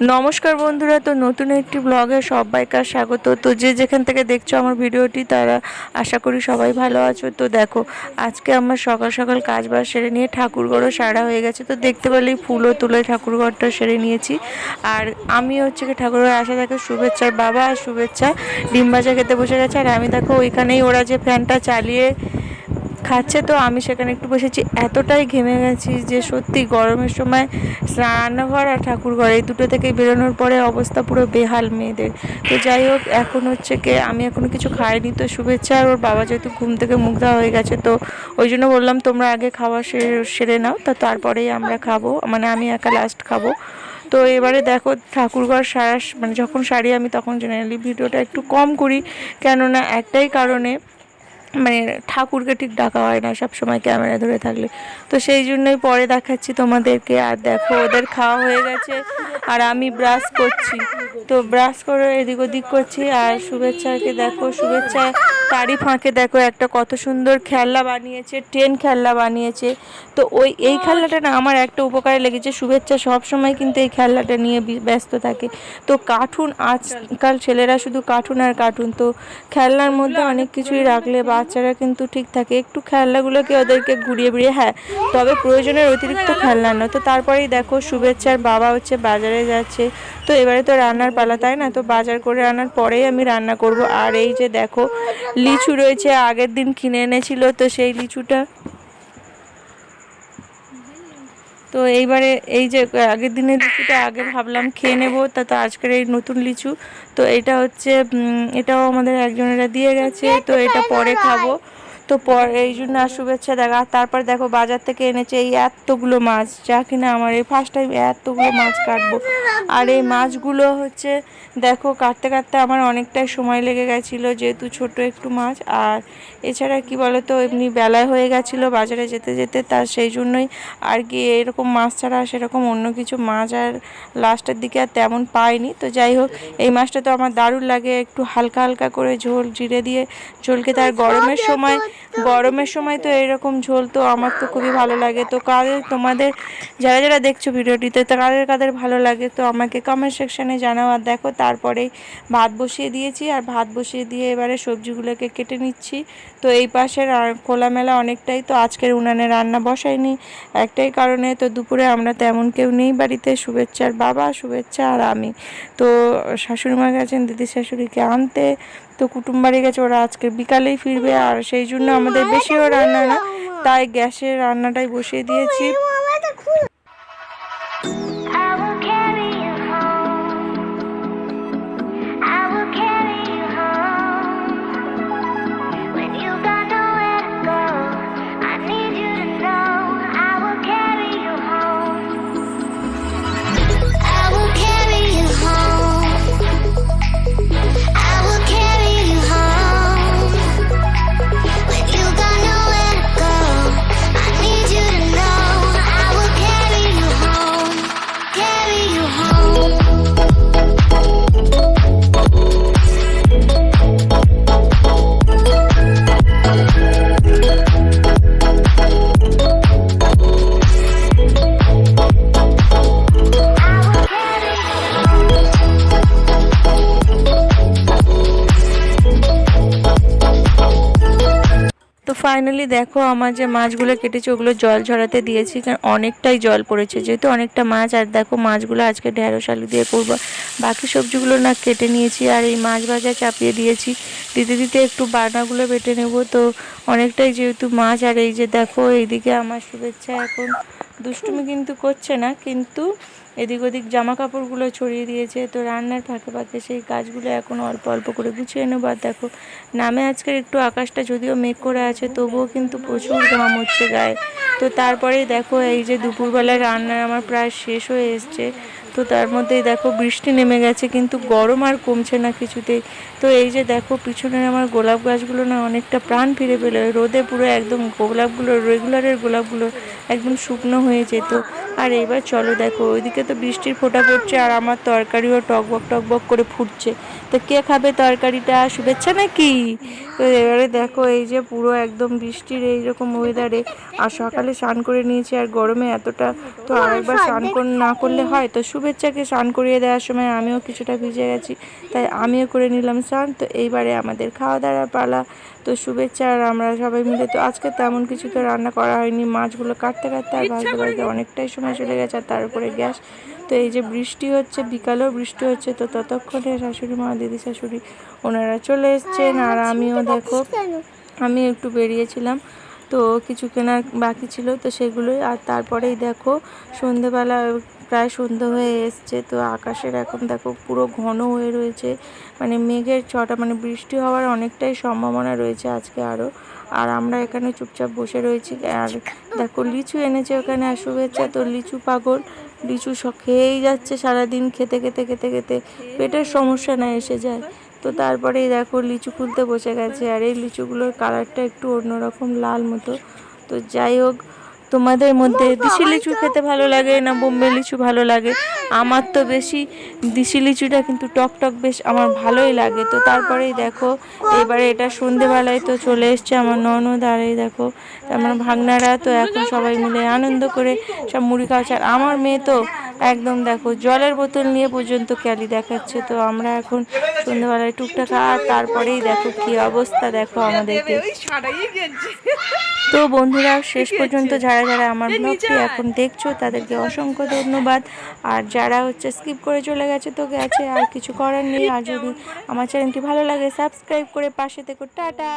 নমস্কার বন্ধুরা, তো নতুন একটি ব্লগে সবাইকার স্বাগত। তো যে যেখান থেকে দেখছ আমার ভিডিওটি, তারা আশা করি সবাই ভালো আছো। তো দেখো, আজকে আমার সকাল সকাল কাজ বাজ সেরে নিয়ে ঠাকুরঘরও সারা হয়ে গেছে। তো দেখতে পেলেই ফুলও তুলে ঠাকুরঘরটা সেরে নিয়েছি। আর আমি হচ্ছে কি ঠাকুরঘর আসা থাকে শুভেচ্ছার বাবা আর শুভেচ্ছা, ডিম ভাজা খেতে বসে গেছে। আর আমি দেখো ওইখানেই ওরা যে ফ্যানটা চালিয়ে খাচ্ছে তো, আমি সেখানে একটু বসেছি। এতটাই ঘেমে গেছি যে সত্যি গরমের সময় রান্নাঘর আর ঠাকুর ঘর এই দুটো থেকে বেরোনোর পরে অবস্থা পুরো বেহাল মেয়েদের। তো যাই হোক, এখন হচ্ছে কি, আমি এখনও কিছু খাইনি তো, শুভেচ্ছা। আর ওর বাবা যেহেতু ঘুম থেকে দেওয়া হয়ে গেছে তো, ওই জন্য বললাম তোমরা আগে খাওয়া সেরে সেরে নাও, তো তারপরেই আমরা খাব। মানে আমি একা লাস্ট খাব। তো এবারে দেখো, ঠাকুরঘর সারা মানে যখন সারি আমি তখন জেনারেলি ভিডিওটা একটু কম করি। কেননা একটাই কারণে মানে ঠাকুরকে ঠিক ডাকা হয় না সব সময় ক্যামেরা ধরে থাকলে। তো সেই জন্যই পরে দেখাচ্ছি তোমাদেরকে। আর দেখো, ওদের খাওয়া হয়ে গেছে। আর আমি ব্রাশ করছি। তো ব্রাশ করে এদিক ওদিক করছি। আর শুভেচ্ছাকে দেখো, শুভেচ্ছা। তারই ফাঁকে দেখো, একটা কত সুন্দর খেলনা বানিয়েছে ট্রেন খেলনা বানিয়েছে। তো ওই, এই খেলনাটা না আমার একটা উপকারে লেগেছে। শুভেচ্ছা সব সময় কিন্তু এই খেলনাটা নিয়ে ব্যস্ত থাকে। তো কার্টুন আজকাল ছেলেরা শুধু কার্টুন আর কার্টুন তো খেলনার মধ্যে অনেক কিছুই রাখলে বাচ্চারা কিন্তু ঠিক থাকে। একটু খেলনাগুলোকে ওদেরকে ঘুরিয়ে ঘুরিয়ে হ্যাঁ তবে প্রয়োজনের অতিরিক্ত খেলনা নয়। তো তারপরেই দেখো শুভেচ্ছার বাবা হচ্ছে বাজারে যাচ্ছে। তো এবারে তো রান্নার পালা, তাই না? তো বাজার করে আনার পরেই আমি রান্না করব। আর এই যে দেখো, লিচু রয়েছে, আগের দিন কিনে এনেছিল, তো সেই লিচুটা তো এইবারে এই যে আগের দিনের লিচুটা আগে ভাবলাম খেয়ে নেব, তা তো আজকের এই নতুন লিচু। তো এটা হচ্ছে এটাও আমাদের একজনেরা দিয়ে গেছে, তো এটা পরে খাব। তো পর এই জন্য আর শুভেচ্ছা দেখা। তারপর দেখো বাজার থেকে এনেছে এই এতগুলো মাছ, যা কিনা আমার এই ফার্স্ট টাইম এতগুলো মাছ কাটবো। আর এই মাছগুলো হচ্ছে, দেখো কাটতে কাটতে আমার অনেকটাই সময় লেগে গেছিল, যেহেতু ছোট একটু মাছ। আর এছাড়া কি বলো তো এমনি বেলায় হয়ে গেছিল বাজারে যেতে যেতে তার সেই জন্যই আর কি এরকম মাছ ছাড়া সেরকম অন্য কিছু মাছ আর লাস্টের দিকে আর তেমন পাইনি। তো যাই হোক, এই মাছটা তো আমার দারুণ লাগে, একটু হালকা হালকা করে ঝোল, জিরে দিয়ে ঝোল তার গরমের সময় গরমের সময় তো এরকম ঝোল তো আমার তো খুবই ভালো লাগে। তো কাদের, তোমাদের, যারা যারা দেখছ ভিডিওটিতে কাদের কাদের ভালো লাগে? তো আমাকে কমেন্ট সেকশানে জানাও আর দেখো তারপরেই ভাত বসিয়ে দিয়েছি আর ভাত বসিয়ে দিয়ে এবারে সবজিগুলোকে কেটে নিচ্ছি। তো এই পাশে রা- খোলামেলা অনেকটাই, তো আজকের উনানে রান্না বসাইনি একটাই কারণে, তো দুপুরে আমরা তেমন কেউ নেই বাড়িতে। শুভেচ্ছার বাবা, শুভেচ্ছা আর আমি। তো শাশুড়ি মা গেছেন দিদি শাশুড়িকে আনতে তো কুটুম বাড়ি গেছে, ওরা আজকে বিকালেই ফিরবে, আর সেই জন্য আমাদের বেশিও রান্না না। তাই গ্যাসের রান্নাটাই বসিয়ে দিয়েছি। ফাইনালি দেখো আমার যে মাছগুলো কেটেছে, ওগুলো জল ঝরাতে দিয়েছি, কারণ অনেকটাই জল পড়েছে। যেহেতু অনেকটা মাছ, আর দেখো মাছগুলো আজকে ঢেঁড়স, আলু দিয়ে করব। বাকি সবজিগুলো না কেটে নিয়েছি, আর এই মাছ ভাজা চাপিয়ে দিয়েছি। দিতে দিতে একটু বানাগুলো বেটে নেব, তো অনেকটাই যেহেতু মাছ, আর এই যে দেখো এইদিকে আমার শুভেচ্ছা এখন। দুষ্টুমি কিন্তু করছে না, কিন্তু এদিক ওদিক জামা কাপড়গুলো ছড়িয়ে দিয়েছে। তো রান্নার ফাঁকে ফাঁকে সেই কাজগুলো এখন অল্প অল্প করে গুছিয়ে নেব। আর দেখো, নামে আজকের একটু আকাশটা যদিও মেঘ করে আছে, তবুও কিন্তু প্রচুর ঘাম হচ্ছে গায়ে। তো তারপরেই দেখো, এই যে দুপুরবেলায় রান্না আমার প্রায় শেষ হয়ে এসছে। তো তার মধ্যেই দেখো, বৃষ্টি নেমে গেছে, কিন্তু গরম আর কমছে না কিছুতেই। তো এই যে দেখো, পিছনের আমার গোলাপ গাছগুলো না অনেকটা প্রাণ ফিরে পেল। রোদে পুরো একদম গোলাপগুলো রেগুলারের গোলাপগুলো একদম শুকনো হয়ে যেত। আর এবার চলো দেখো ওইদিকে তো বৃষ্টির ফোঁটা পড়ছে আর আমার তরকারিও টকবক টকবক করে ফুটছে। তো কে খাবে তরকারিটা? শুভেচ্ছা নাকি? তো এবারে দেখো এই যে পুরো একদম বৃষ্টির এইরকম ওয়েদারে আর সকালে স্নান করে নিয়েছি আর গরমে এতটা তো আরেকবার স্নান কর- না করলে হয়। তো শুভেচ্ছাকে স্নান করিয়ে দেওয়ার সময় আমিও কিছুটা ভিজে গেছি তাই আমিও করে নিলাম স্নান। তো এইবারে আমাদের খাওয়া দাওয়ার পালা। তো শুভেচ্ছা আর আমরা সবাই মিলে। তো আজকে তেমন কিছু তো রান্না করা হয়নি। মাছগুলো কাটতে কাটতে আর ভাজতে ভাজতে অনেকটাই সময় চলে গেছে আর তার উপরে গ্যাস। তো এই যে বৃষ্টি হচ্ছে বিকালেও বৃষ্টি হচ্ছে তো ততক্ষণে শাশুড়ি মা দিদি শাশুড়ি ওনারা চলে এসছেন আর আমিও দেখো আমি একটু বেরিয়েছিলাম তো কিছু কেনার বাকি ছিল তো সেগুলোই। আর তারপরেই দেখো সন্ধেবেলা প্রায় সন্ধে হয়ে এসছে, তো আকাশের এখন দেখো পুরো ঘন হয়ে রয়েছে। মানে মেঘের ছটা মানে বৃষ্টি হওয়ার অনেকটাই সম্ভাবনা রয়েছে আজকে আরও আর আমরা এখানে চুপচাপ বসে রয়েছি। আর দেখো, লিচু এনেছে ওখানে আর শুভেচ্ছা। তো লিচু পাগল, লিচু খেয়েই যাচ্ছে সারাদিন, খেতে খেতে খেতে খেতে। পেটের সমস্যা না, এসে যায়। তো তারপরেই দেখো, লিচু খুলতে বসে গেছে। আর এই লিচুগুলোর কালারটা একটু অন্যরকম, লাল মতো। তো যাই হোক তোমাদের মধ্যে দিশি লিচু খেতে ভালো লাগে না বোম্বে লিচু ভালো লাগে? আমার তো বেশি দিশি লিচুটা কিন্তু টক টক বেশ আমার ভালোই লাগে। তো তারপরেই দেখো এবারে এটা সন্ধেবেলায় তো চলে এসছে আমার ননদ আর এই দেখো আমার ভাগনারা তো এখন সবাই মিলে আনন্দ করে সব মুড়ি খাওয়া। আর আমার মেয়ে তো একদম দেখো জলের বোতল নিয়ে পর্যন্ত ক্যালি দেখাচ্ছে তো আমরা এখন সন্ধ্যেবেলায় টুকটাক আর তারপরেই দেখো কি অবস্থা দেখো আমাদেরকে। তো বন্ধুরা শেষ পর্যন্ত যারা যারা আমার ব্লগটি এখন দেখছ তাদেরকে অসংখ্য ধন্যবাদ। আর যারা হচ্ছে স্কিপ করে চলে গেছে তো গেছে আর কিছু করার নেই। আর যদি আমার চ্যানেলটি ভালো লাগে সাবস্ক্রাইব করে পাশে থেকে। টাটা!